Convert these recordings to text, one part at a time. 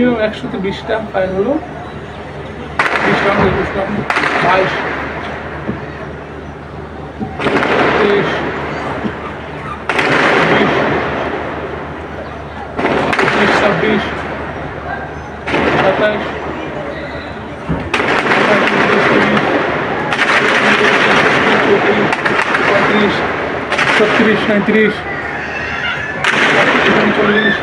Minimum একশোতে বিশটা fire হলো বিশ রাউন্ড, একুশ রাউন্ড, বাইশ, তেইশ বিশ পঁচিশ, ছাব্বিশ পঁয়ত্রিশ, ছত্রিশ সাঁত্রিশ চল্লিশ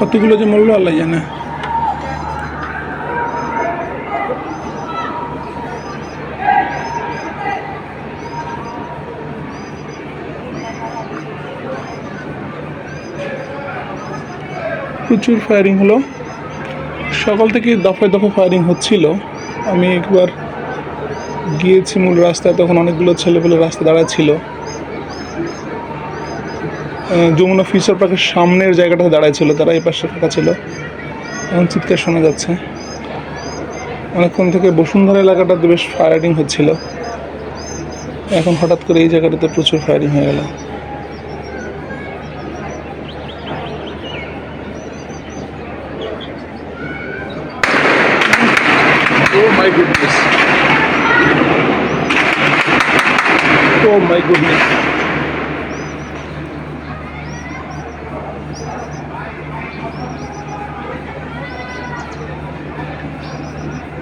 কতগুলো যে মরলো আল্লাহ জানে। প্রচুর ফায়ারিং হলো। সকাল থেকে দফায় দফায় ফায়ারিং হচ্ছিল। আমি একবার গিয়েছি মূল রাস্তায় তখন অনেকগুলো ছেলেপেলে রাস্তা দাঁড়ায় ছিল। আহ, যমুনা ফিউচার পার্কের সামনের জায়গাটাতে দাঁড়ায় ছিল তারা এই পাশে ফাঁকা ছিল। এখন চিৎকার শোনা যাচ্ছে। অনেকক্ষণ থেকে বসুন্ধরা এলাকাটাতে বেশ ফায়ারিং হচ্ছিল। এখন হঠাৎ করে এই জায়গাটাতে প্রচুর ফায়ারিং হয়ে গেল। Oh my goodness. Oh my goodness.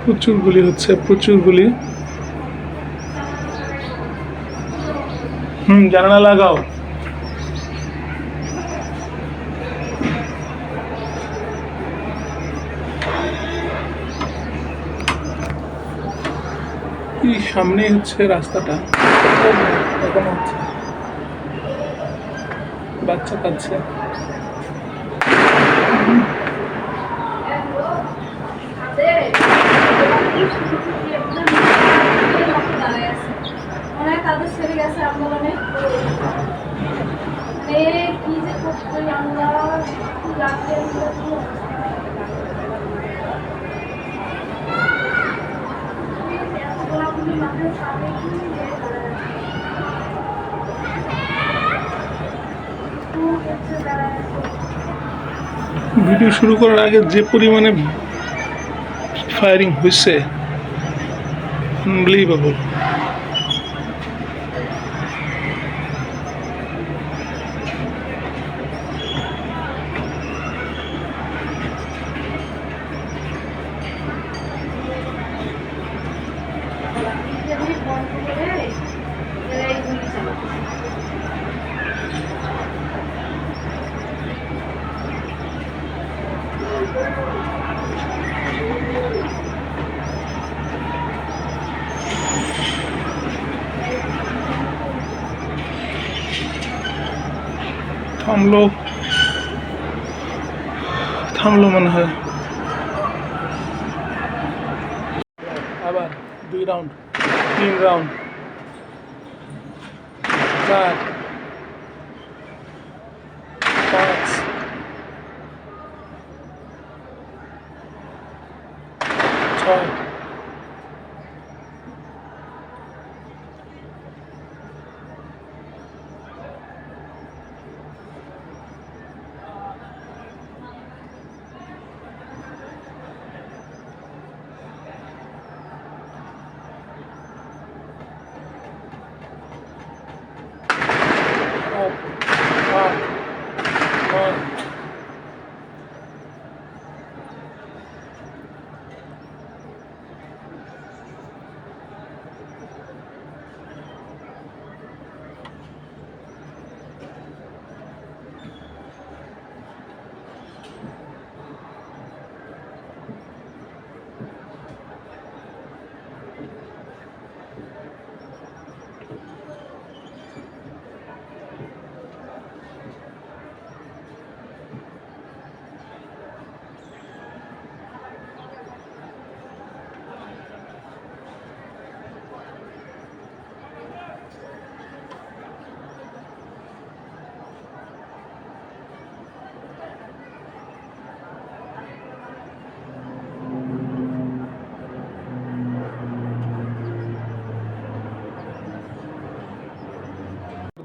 প্রচুর গুলি হচ্ছে প্রচুর গুলি হুম, জানালা লাগাও। কি সামনেই হচ্ছে রাস্তাটা। হচ্ছে। বাচ্চা কাঁদছে অনেক কাদের ছেড়ে গেছে আন্দোলনে মানে কি যে করতে আমরা রাত্রে ভিডিও শুরু করার আগে যে পরিমাণে ফায়ারিং হয়েছে আনবিলিভেবল থামলো। থামলো মনে হয়। আবার দুই রাউন্ড তিন রাউন্ড চার পাঁচ। ছয়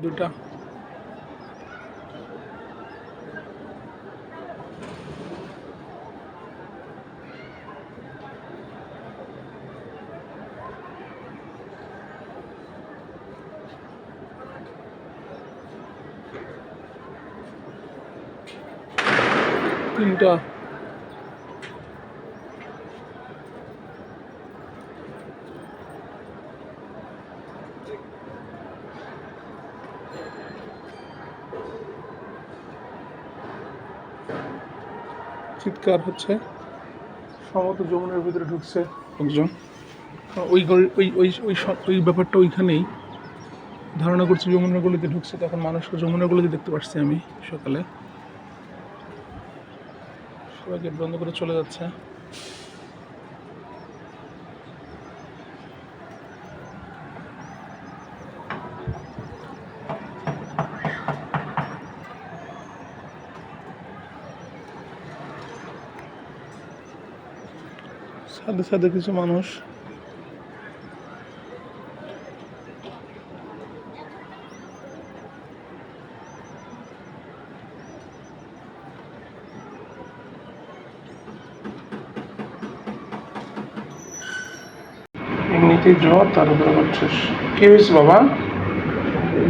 দুটা। তিনটা। চিৎকার হচ্ছে? সম্ভবত যমুনের ভিতরে ঢুকছে। লোকজন। ওই ওই ওই ওই ওই ব্যাপারটা ওইখানেই। ধারণা করছি যমুনার গলিতে ঢুকছে তখন মানুষকে যমুনার গলিতে দেখতে পাচ্ছি আমি সকালে। সবাই গেট বন্ধ করে চলে যাচ্ছে। সাথে সাথে কিছু মানুষ। এমনিতেই জ্বর তার উপরে করছিস কি হয়েছে বাবা?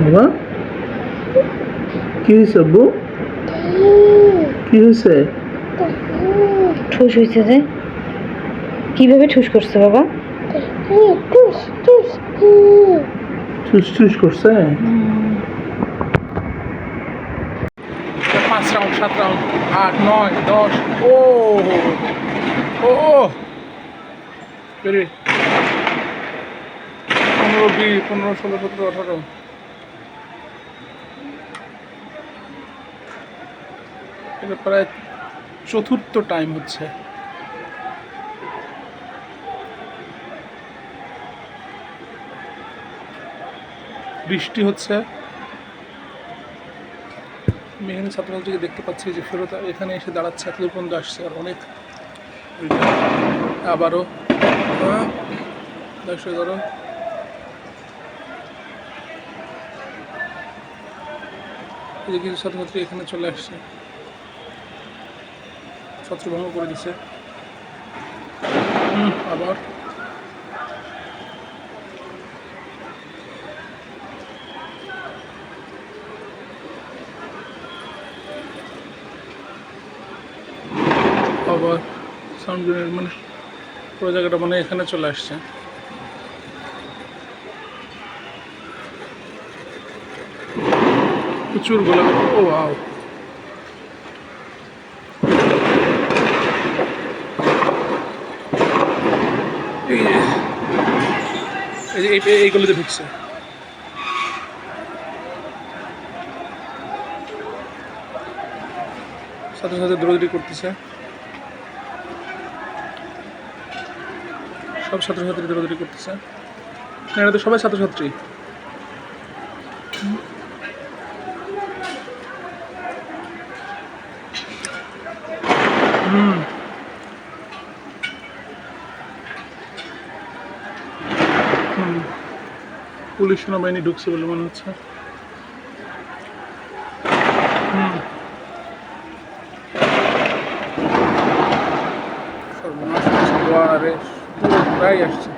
বাবা? কি হয়েছে আব্বু? কি হয়েছে? ঠুস হয়েছে যে? কীভাবে ঠুস করছে বাবা? চুস চুস করছে? পাঁচ রাউন্ড সাত রাউন্ড আট নয় দশ ও ও পনেরো বিশ পনেরো ষোলো সতেরো আঠারো। এটা প্রায় চতুর্থ টাইম হচ্ছে। বৃষ্টি হচ্ছে। আমি এখানে ছাত্রছাত্রীকে দেখতে পাচ্ছি যে ফেরত এখানে এসে দাঁড়াচ্ছে এত পর্যন্ত আসছে আর অনেক আবারও দশ এগারো এই যে কিছু ছাত্রছাত্রী এখানে চলে আসছে। ছত্রভঙ্গ করে দিছে। আবার মানে পুরো জায়গাটা মানে এখানে চলে আসছে। প্রচুর গোলাগুলি ও আও এইগুলোতে ঢুকছে। সাথে সাথে দৌড়াদৌড়ি করতেছে। সব ছাত্রছাত্রী দৌড়াদৌড়ি করতেছে। এরা তো সবাই ছাত্রছাত্রী। হুম। পুলিশ সেনাবাহিনী ঢুকছে বলে মনে হচ্ছে। হুম। প্রায় আসছে।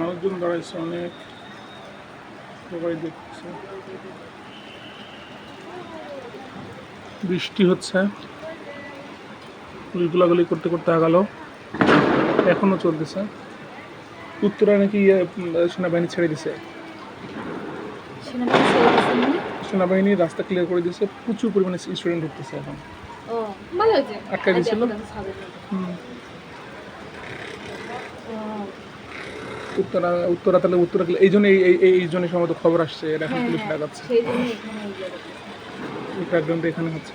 মানুষজন দাঁড়াইছে অনেক। সবাই দেখছে। বৃষ্টি হচ্ছে। গোলাগুলি করতে করতে আগালো। এখনও চলতেছে। উত্তরা নাকি ইয়ে, সেনাবাহিনী ছেড়ে দিছে। সেনাবাহিনী মানে? রাস্তা ক্লিয়ার করে দিয়েছে। প্রচুর পরিমাণে স্টুডেন্ট ঢুকতেছে এখন। মধ্যে। হুম। ও, উত্তরা উত্তরা তাহলে উত্তরা এই জন্য এই এই- জন্য সম্ভবত খবর আসছে। এখন হ্যাঁ, পুলিশ হ্যাঁ, লাগাচ্ছে। এই। ব্যাকগ্রাউন্ডটা এখানে হচ্ছে।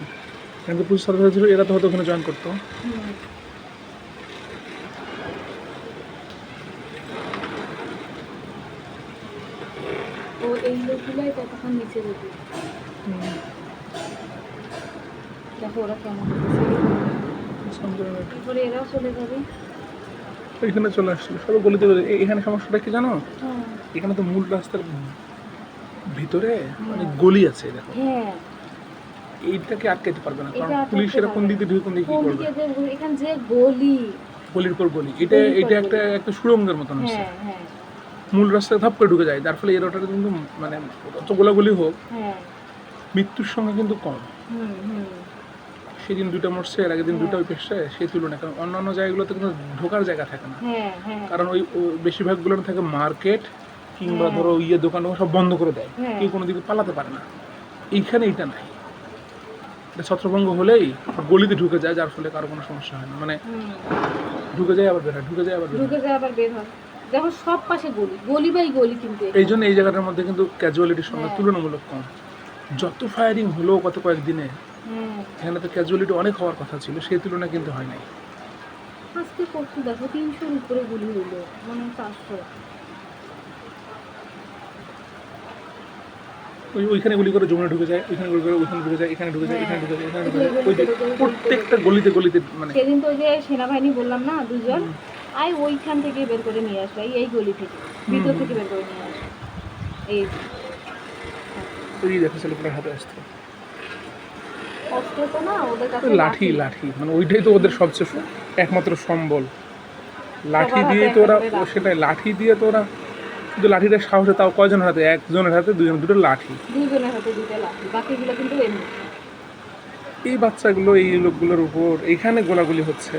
এখানে তো পুলিশ সদস্য ছিল এরা তো হয়তো ওখানে জয়েন করতো। ও এই লোকগুলাই ততক্ষণ নিচে যেত দেখো ওরা কেমন তারপরে এরাও চলে যাবে। এখানে চলে আসছিল সব গলিতে গলি- এখানে সমস্যাটা কি জানো? হ্যাঁ। এখানে তো মূল রাস্তার ভিতরে মানে গলি আছে দেখো। হ্যাঁ। এইটাকে আটকাইতে পারবে না? কারণ পুলিশেরা কোন দিক ঢুকে কোন দিকে কি করবে? এখানে যে গলি। গলির পর গলি। এটা এটা একটা একটা সুড়ঙ্গের মতন হচ্ছে। হ্যাঁ হ্যাঁ। মূল রাস্তায় ধাপ করে ঢুকে যায়। যার ফলে এর ওটাতে কিন্তু মানে অত গোলাগুলি হোক হ্যাঁ। মৃত্যুর সংখ্যা কিন্তু কম। হুম হুম। সেদিন দুটো মরছে এর আগের দিন দুটো পেশছে সেই তুলনায়। কারণ অন্যান্য জায়গাগুলোতে কিন্তু ঢোকার জায়গা থাকে না। হ্যাঁ হ্যাঁ। কারণ ওই বেশিরভাগগুলো থাকে মার্কেট কিংবা। ধরো ইয়ে দোকান সব বন্ধ করে দেয়। কেউ কোনো দিকে পালাতে পারে না। এইখানে এইটা নাই। এটা ছত্রভঙ্গ হলেই গলিতে ঢুকে যায় যার ফলে কারও কোনো সমস্যা হয় না। মানে ঢুকে যায় আবার বের হয় ঢুকে যায় আবার বের ঢুকে যায় আবার বের হয়। দেখো সব পাশে গলি গলি বাই গলি কিন্তু এই জন্য এই জায়গাটার মধ্যে কিন্তু ক্যাজুয়ালিটির সংখ্যা হ্যাঁ। তুলনামূলক কম। যত ফায়ারিং হলো গত কয়েকদিনে এখানে তো ক্যাজুয়ালিটি অনেক হওয়ার কথা ছিল সেই তুলনায় কিন্তু হয় নাই। আজকে কত দেখো তিনশোর উপরে গুলি হইল মানে চারশো। ওই ওইখানে গুলি করে জমে ঢুকে যায় ওইখানে গুলি করে ওইখানে ঢুকে যায় এখানে ঢুকে যায় এখানে ঢুকে যায় এখানে ঢুকে যায়। ওই যে প্রত্যেকটা গলিতে গলিতে মানে সেদিন তো ওই যে সেনাবাহিনী বললাম না দুজন আই ওইখান থেকে বের করে নিয়ে আসলো এই- এই গলি থেকে ভিতর থেকে বের করে নিয়ে আসলো এই ওই দেখো হাতে আসতো অস্ত্র তো না ওদের কাছে লাঠি লাঠি। মানে ওইটাই তো ওদের সবচেয়ে একমাত্র সম্বল। লাঠি দিয়ে তো ওরা লাঠি। সেটাই লাঠি দিয়ে তো ওরা শুধু লাঠিটা সাহসে তাও কয়জনের হাতে? একজনের হাতে দুজন দুটো লাঠি। দুজনের হাতে দুটো লাঠি বাকিগুলো কিন্তু এমনি। এই বাচ্চাগুলো এই লোকগুলোর উপর এইখানে গোলাগুলি হচ্ছে।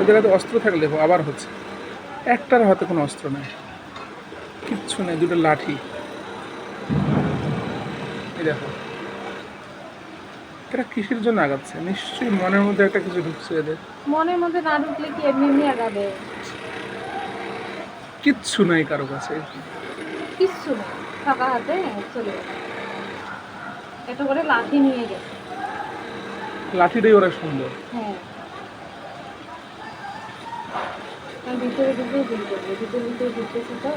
এদের হাতে অস্ত্র থাকলে আবার হচ্ছে। একটার হাতে কোনো অস্ত্র নেই। কিচ্ছু নেই দুটো লাঠি। এই দেখো। এরা কিসের জন্য আগাচ্ছে? নিশ্চয়ই মনের মধ্যে একটা কিছু ঢুকছে এদের। মনের মধ্যে না ঢুকলে কি এমনি এমনি আগাবে? কিচ্ছু নাই কারও কাছে। কিচ্ছু না ফাঁকা হাতে চলে এত করে লাঠি নিয়ে গেছে লাঠিটাই ওরা সুন্দর হ্যাঁ। ভিতরে ঢুকে ভিতরে করবে ভিতরে ভিতরে ঢুকেছে তো।